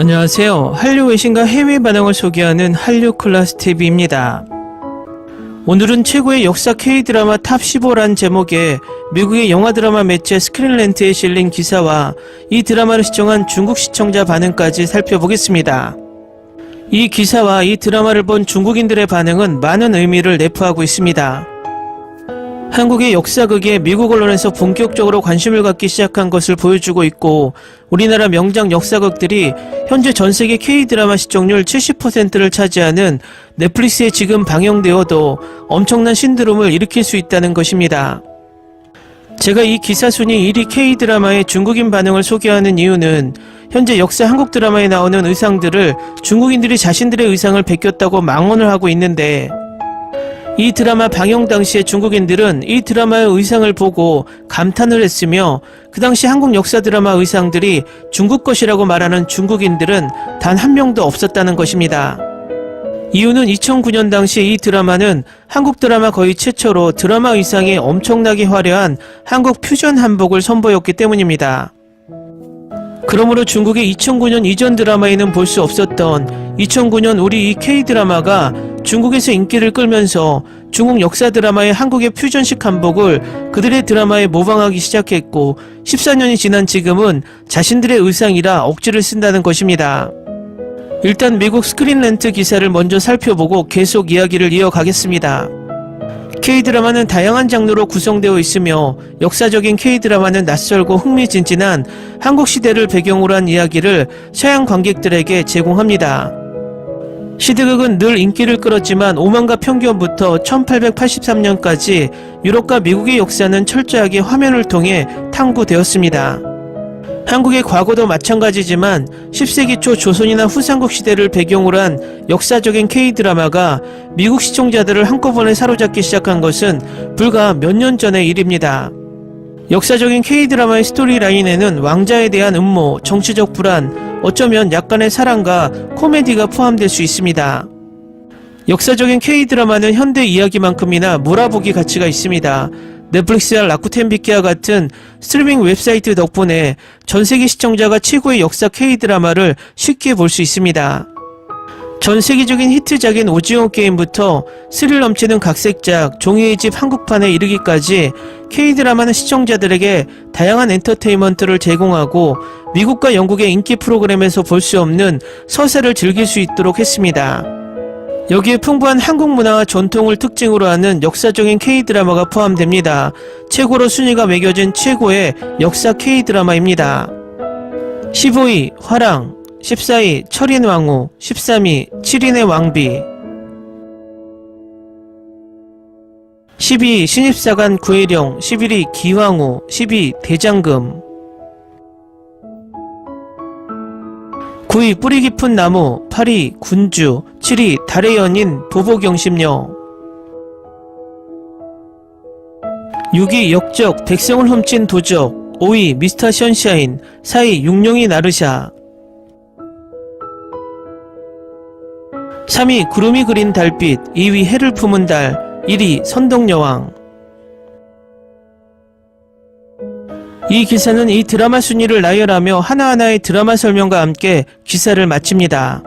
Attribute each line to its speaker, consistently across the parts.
Speaker 1: 안녕하세요. 한류 외신과 해외 반응을 소개하는 한류 클라스 TV입니다. 오늘은 최고의 역사 K-드라마 탑 15란 제목의 미국의 영화 드라마 매체 스크린렌트에 실린 기사와 이 드라마를 시청한 중국 시청자 반응까지 살펴보겠습니다. 이 기사와 이 드라마를 본 중국인들의 반응은 많은 의미를 내포하고 있습니다. 한국의 역사극에 미국 언론에서 본격적으로 관심을 갖기 시작한 것을 보여주고 있고 우리나라 명작 역사극들이 현재 전 세계 K-드라마 시청률 70%를 차지하는 넷플릭스에 지금 방영되어도 엄청난 신드롬을 일으킬 수 있다는 것입니다. 제가 이 기사 순위 1위 K-드라마의 중국인 반응을 소개하는 이유는 현재 역사 한국 드라마에 나오는 의상들을 중국인들이 자신들의 의상을 베꼈다고 망언을 하고 있는데 이 드라마 방영 당시에 중국인들은 이 드라마의 의상을 보고 감탄을 했으며 그 당시 한국 역사 드라마 의상들이 중국 것이라고 말하는 중국인들은 단 한 명도 없었다는 것입니다. 이유는 2009년 당시 이 드라마는 한국 드라마 거의 최초로 드라마 의상이 엄청나게 화려한 한국 퓨전 한복을 선보였기 때문입니다. 그러므로 중국의 2009년 이전 드라마에는 볼 수 없었던 2009년 우리 이 K-드라마가 중국에서 인기를 끌면서 중국 역사 드라마의 한국의 퓨전식 한복을 그들의 드라마에 모방하기 시작했고 14년이 지난 지금은 자신들의 의상이라 억지를 쓴다는 것입니다. 일단 미국 스크린렌트 기사를 먼저 살펴보고 계속 이야기를 이어가겠습니다. K-드라마는 다양한 장르로 구성되어 있으며 역사적인 K-드라마는 낯설고 흥미진진한 한국 시대를 배경으로 한 이야기를 서양 관객들에게 제공합니다. 시드극은 늘 인기를 끌었지만 오만과 편견부터 1883년까지 유럽과 미국의 역사는 철저하게 화면을 통해 탐구되었습니다. 한국의 과거도 마찬가지지만 10세기 초 조선이나 후삼국 시대를 배경으로 한 역사적인 K-드라마가 미국 시청자들을 한꺼번에 사로잡기 시작한 것은 불과 몇 년 전의 일입니다. 역사적인 K-드라마의 스토리라인에는 왕자에 대한 음모, 정치적 불안, 어쩌면 약간의 사랑과 코미디가 포함될 수 있습니다. 역사적인 K-드라마는 현대 이야기만큼이나 몰아보기 가치가 있습니다. 넷플릭스와 라쿠텐 비키와 같은 스트리밍 웹사이트 덕분에 전 세계 시청자가 최고의 역사 K-드라마를 쉽게 볼 수 있습니다. 전 세계적인 히트작인 오징어 게임부터 스릴 넘치는 각색작 종이의 집 한국판에 이르기까지 K-드라마는 시청자들에게 다양한 엔터테인먼트를 제공하고 미국과 영국의 인기 프로그램에서 볼 수 없는 서사를 즐길 수 있도록 했습니다. 여기에 풍부한 한국 문화와 전통을 특징으로 하는 역사적인 K-드라마가 포함됩니다. 최고로 순위가 매겨진 최고의 역사 K-드라마입니다. 15위 화랑 14위 철인 왕후 13위 7인의 왕비. 12위 신입사관 구혜령 11위 기왕후 12위 대장금. 9위 뿌리 깊은 나무 8위 군주 7위 달의 연인 보보경심녀. 6위 역적 백성을 훔친 도적 5위 미스터 션샤인 4위 육룡이 나르샤 3위 구름이 그린 달빛 2위 해를 품은 달 1위 선덕여왕 이 기사는 이 드라마 순위를 나열하며 하나하나의 드라마 설명과 함께 기사를 마칩니다.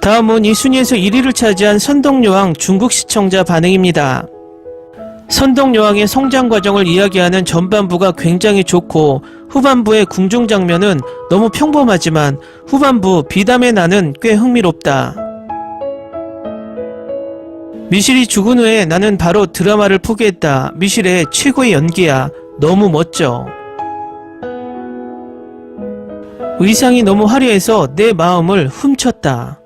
Speaker 1: 다음은 이 순위에서 1위를 차지한 선덕여왕 중국 시청자 반응입니다. 선덕여왕의 성장 과정을 이야기하는 전반부가 굉장히 좋고 후반부의 궁중 장면은 너무 평범하지만 후반부 비담의 나는 꽤 흥미롭다. 미실이 죽은 후에 나는 바로 드라마를 포기했다. 미실의 최고의 연기야. 너무 멋져. 의상이 너무 화려해서 내 마음을 훔쳤다.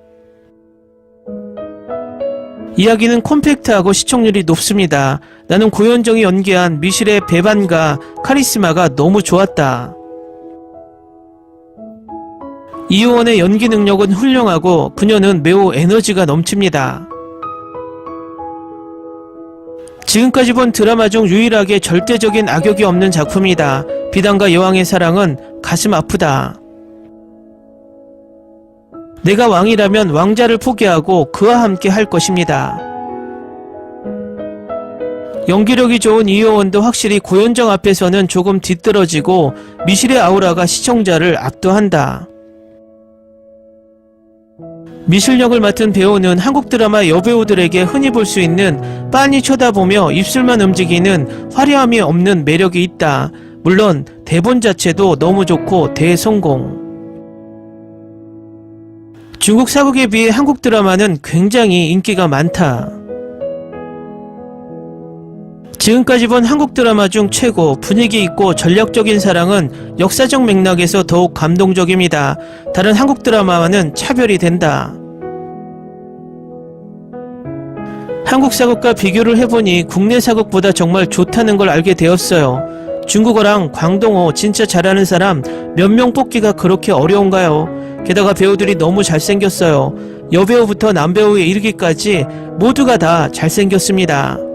Speaker 1: 이야기는 콤팩트하고 시청률이 높습니다. 나는 고현정이 연기한 미실의 배반과 카리스마가 너무 좋았다. 이효원의 연기 능력은 훌륭하고 그녀는 매우 에너지가 넘칩니다. 지금까지 본 드라마 중 유일하게 절대적인 악역이 없는 작품이다. 비단과 여왕의 사랑은 가슴 아프다. 내가 왕이라면 왕자를 포기하고 그와 함께 할 것입니다. 연기력이 좋은 이효원도 확실히 고현정 앞에서는 조금 뒤떨어지고 미실의 아우라가 시청자를 압도한다. 미실력을 맡은 배우는 한국 드라마 여배우들에게 흔히 볼 수 있는 빤히 쳐다보며 입술만 움직이는 화려함이 없는 매력이 있다. 물론 대본 자체도 너무 좋고 대성공. 중국 사극에 비해 한국 드라마는 굉장히 인기가 많다. 지금까지 본 한국 드라마 중 최고 분위기 있고 전략적인 사랑은 역사적 맥락에서 더욱 감동적입니다. 다른 한국 드라마와는 차별이 된다. 한국 사극과 비교를 해보니 국내 사극보다 정말 좋다는 걸 알게 되었어요. 중국어랑 광동어 진짜 잘하는 사람 몇 명 뽑기가 그렇게 어려운가요? 게다가 배우들이 너무 잘생겼어요. 여배우부터 남배우에 이르기까지 모두가 다 잘생겼습니다.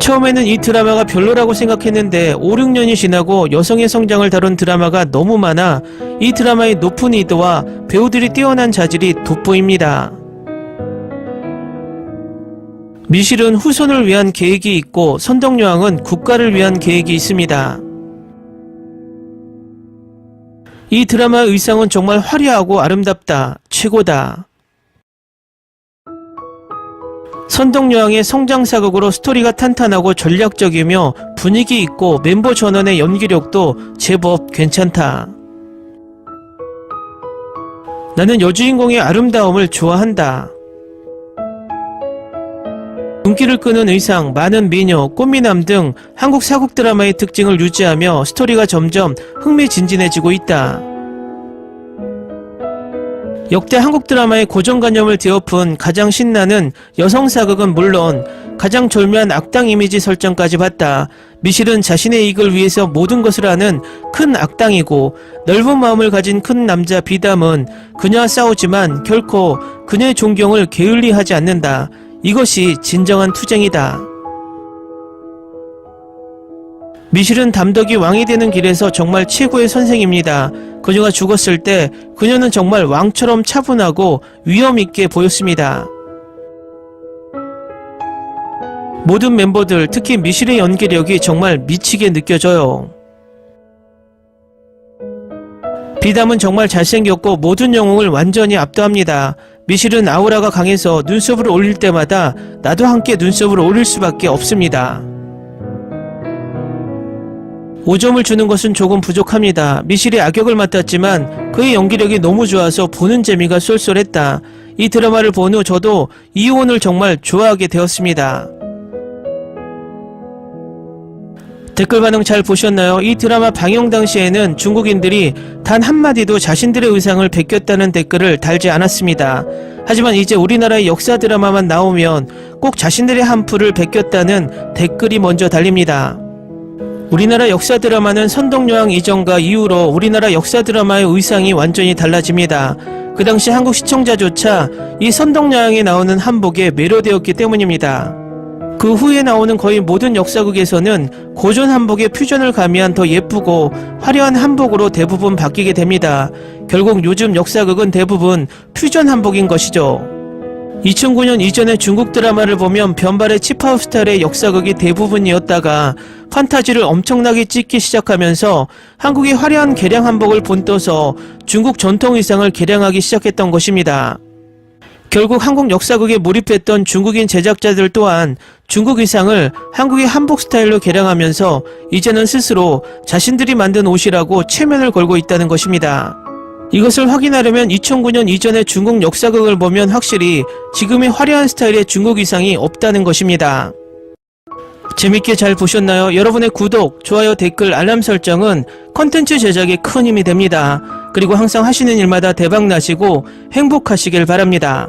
Speaker 1: 처음에는 이 드라마가 별로라고 생각했는데 5, 6년이 지나고 여성의 성장을 다룬 드라마가 너무 많아 이 드라마의 높은 이도와 배우들이 뛰어난 자질이 돋보입니다. 미실은 후손을 위한 계획이 있고 선덕여왕은 국가를 위한 계획이 있습니다. 이 드라마 의상은 정말 화려하고 아름답다. 최고다. 선덕여왕의 성장사극으로 스토리가 탄탄하고 전략적이며 분위기 있고 멤버 전원의 연기력도 제법 괜찮다. 나는 여주인공의 아름다움을 좋아한다. 눈길을 끄는 의상, 많은 미녀, 꽃미남 등 한국 사국 드라마의 특징을 유지하며 스토리가 점점 흥미진진해지고 있다. 역대 한국 드라마의 고정관념을 뒤엎은 가장 신나는 여성 사극은 물론 가장 절묘한 악당 이미지 설정까지 봤다. 미실은 자신의 이익을 위해서 모든 것을 하는 큰 악당이고 넓은 마음을 가진 큰 남자 비담은 그녀와 싸우지만 결코 그녀의 존경을 게을리하지 않는다. 이것이 진정한 투쟁이다. 미실은 담덕이 왕이 되는 길에서 정말 최고의 선생입니다. 그녀가 죽었을 때 그녀는 정말 왕처럼 차분하고 위엄있게 보였습니다. 모든 멤버들, 특히 미실의 연기력이 정말 미치게 느껴져요. 비담은 정말 잘생겼고 모든 영웅을 완전히 압도합니다. 미실은 아우라가 강해서 눈썹을 올릴 때마다 나도 함께 눈썹을 올릴 수밖에 없습니다. 5점을 주는 것은 조금 부족합니다. 미실이 악역을 맡았지만 그의 연기력이 너무 좋아서 보는 재미가 쏠쏠했다. 이 드라마를 본 후 저도 이호원을 정말 좋아하게 되었습니다. 댓글 반응 잘 보셨나요? 이 드라마 방영 당시에는 중국인들이 단 한마디도 자신들의 의상을 베꼈다는 댓글을 달지 않았습니다. 하지만 이제 우리나라의 역사 드라마만 나오면 꼭 자신들의 한풀을 베꼈다는 댓글이 먼저 달립니다. 우리나라 역사 드라마는 선덕여왕 이전과 이후로 우리나라 역사 드라마의 의상이 완전히 달라집니다. 그 당시 한국 시청자조차 이 선덕여왕이 나오는 한복에 매료되었기 때문입니다. 그 후에 나오는 거의 모든 역사극에서는 고전 한복의 퓨전을 가미한 더 예쁘고 화려한 한복으로 대부분 바뀌게 됩니다. 결국 요즘 역사극은 대부분 퓨전 한복인 것이죠. 2009년 이전의 중국 드라마를 보면 변발의 치파우 스타일의 역사극이 대부분이었다가 판타지를 엄청나게 찍기 시작하면서 한국의 화려한 개량 한복을 본떠서 중국 전통 의상을 개량하기 시작했던 것입니다. 결국 한국 역사극에 몰입했던 중국인 제작자들 또한 중국 의상을 한국의 한복 스타일로 개량하면서 이제는 스스로 자신들이 만든 옷이라고 체면을 걸고 있다는 것입니다. 이것을 확인하려면 2009년 이전의 중국 역사극을 보면 확실히 지금의 화려한 스타일의 중국 의상이 없다는 것입니다. 재밌게 잘 보셨나요? 여러분의 구독, 좋아요, 댓글, 알람 설정은 컨텐츠 제작에 큰 힘이 됩니다. 그리고 항상 하시는 일마다 대박 나시고 행복하시길 바랍니다.